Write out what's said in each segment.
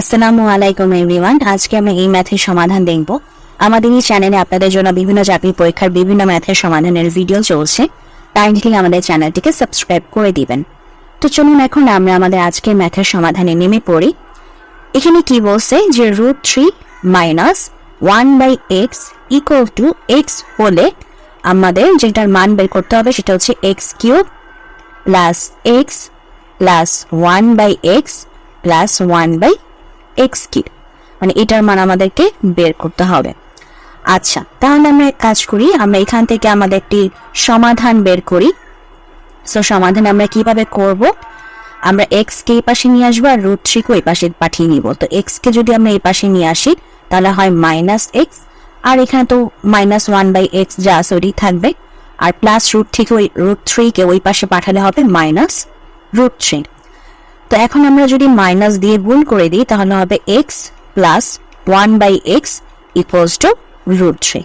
আসসালামু আলাইকুম এভরিওয়ান আজকে আমরা এই ম্যাথের সমাধান দেখব। আমাদের এই চ্যানেলে আপনাদের জন্য বিভিন্ন চাকরি পরীক্ষার বিভিন্ন ম্যাথের সমাধানের ভিডিও চলছে। কাইন্ডলি আমাদের চ্যানেলটিকে সাবস্ক্রাইব করে দিবেন। তো চলুন এখন আমরা আমাদের আজকের ম্যাথের সমাধানে নেমে পড়ি। এখানে কি বলছে যে root three minus one by x equal to x হলে আমাদের যেটার মান বের করতে হবে সেটা হচ্ছে x cube plus x plus one by x plus one by x cube মানে এটার মান আমাদেরকে বের করতে হবে। আচ্ছা তাহলে আমরা এক কাজ করি, আমরা এখান থেকে আমাদের একটি সমাধান বের করি। সো সমাধান আমরা কীভাবে করব? আমরা এক্স কে এই পাশে নিয়ে আসব আর রুট থ্রি কে ওই পাশে পাঠিয়ে নিব। তো এক্স কে যদি আমরা এই পাশে নিয়ে আসি, তাহলে হয় মাইনাস এক্স আর এখানে তো মাইনাস ওয়ান বাই এক্স যা আছে ওইটাই থাকবে। আর প্লাস রুট থেকে ওই রুট থ্রি কে ওই পাশে পাঠালে হবে মাইনাস রুট থ্রি তো এখন আমরা যদি মাইনাস দিয়ে গুণ করে দিই, তাহলে হবে x plus one by x equals to root three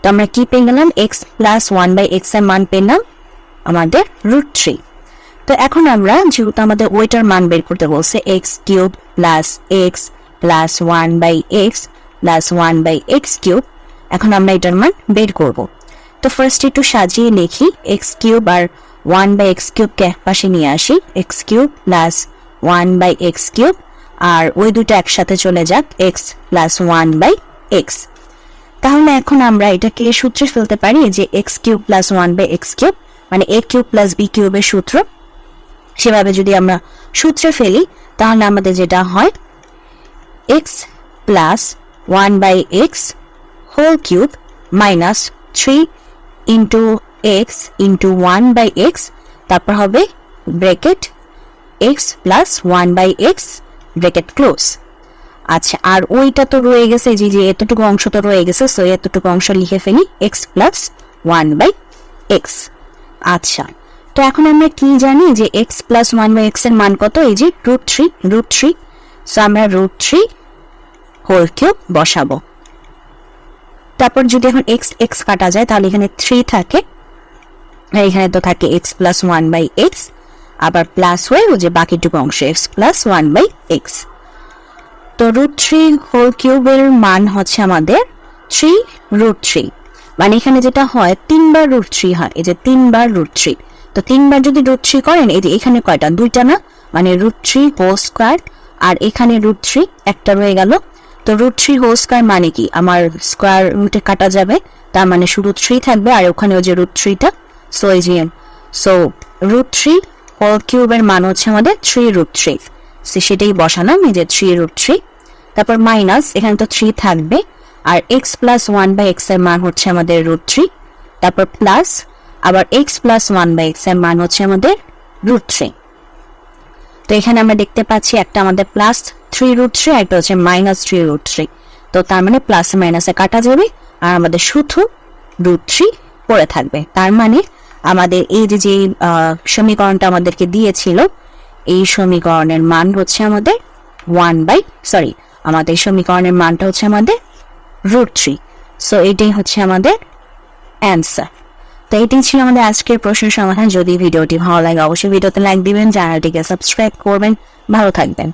তো আমরা কি পেয়ে গেলাম? এক্স প্লাস ওয়ান বাই এক্সের মান পেলাম আমাদের রুট থ্রি তো এখন আমরা যেহেতু আমাদের ওইটার মান বের করতে বলছে x cube plus x plus one by x plus one by x cube এখন আমরা এটার মান বের করব। তো ফার্স্ট একটু সাজিয়ে লিখি এক্স কিউব আর ওয়ান বাই এক্স কিউবকে এক পাশে নিয়ে আসি x cube plus one by x cube, আর ওই দুটো একসাথে চলে যাক, x plus one by x. তাহলে এখন আমরা এটাকে সূত্রে ফেলতে পারি যে x cube plus one by x cube মানে এ কিউব প্লাস বি কিউবের সূত্র। সেভাবে যদি আমরা সূত্রে ফেলি, তাহলে আমাদের যেটা হয়, x plus one by x whole cube minus three into x into one by x, তারপর হবে bracket x plus one by x bracket close আচ্ছা আর ওইটা তো রয়ে গেছে যে যে এতটুকু অংশ তো রয়ে গেছে সো এতটুকু অংশ লিখে ফেলি x plus one by x আচ্ছা তো এখন আমরা কি জানি যে এক্স প্লাস ওয়ান বাই এক্সের মান কত? এই যে root three root three so আমরা রুট থ্রি হোল কিউব বসাবো। তারপর যদি এখন এক্স এক্স কাটা যায়, তাহলে এখানে থ্রি থাকে। এখানে তো থাকে x plus one by x আবার প্লাস হয়ে ও যে বাকিটুকু অংশ x plus one by x তো রুট থ্রি হোল কিউবের মান হচ্ছে আমাদের থ্রি রুট থ্রি মানে এখানে যেটা হয়, তিনবার রুট থ্রি হয়, এই যে তিনবার রুট থ্রি তো তিনবার যদি রুট থ্রি করেন, এই যে এখানে কয়টা? দুইটা না? মানে রুট থ্রি হোল স্কোয়ার আর এখানে রুট থ্রি একটা রয়ে গেল। তো রুট থ্রি হোল স্কোয়ার মানে কি? আমার স্কোয়ার রুটে কাটা যাবে, তার মানে শুধু থ্রি থাকবে, আর ওখানে ওই যে রুট থ্রিটা সো এই যে সো রুট থ্রি হোল কিউবের মান হচ্ছে আমাদের থ্রি রুট থ্রি সেটাই বসালাম এই যে থ্রি রুট থ্রি তারপর মাইনাস এখানে তো থ্রি থাকবে। আর এক্স প্লাস ওয়ান বাই এক্সের মান হচ্ছে আমাদের রুট থ্রি তারপর প্লাস আবার এক্স প্লাস ওয়ান বাই এক্সের মান হচ্ছে আমাদের রুট থ্রি তো এখানে আমরা দেখতে পাচ্ছি একটা আমাদের প্লাস থ্রি রুট থ্রি একটা হচ্ছে মাইনাস থ্রি রুট থ্রি তো তার মানে প্লাস মাইনাসে কাটা যাবে, আর আমাদের শুধু রুট থ্রি পড়ে থাকবে। তার মানে আমাদের এই যে যে সমীকরণটা আমাদেরকে দিয়েছিল, এই সমীকরণের মান হচ্ছে আমাদের ওয়ান বাই সরি আমাদের সমীকরণের মানটা হচ্ছে আমাদের রুট থ্রি সো এটাই হচ্ছে আমাদের অ্যান্সার তো এটাই ছিল আমাদের আজকের প্রশ্নের সমাধান। যদি ভিডিওটি ভালো লাগে, অবশ্যই ভিডিওতে লাইক দিবেন, চ্যানেলটিকে সাবস্ক্রাইব করবেন। ভালো থাকবেন।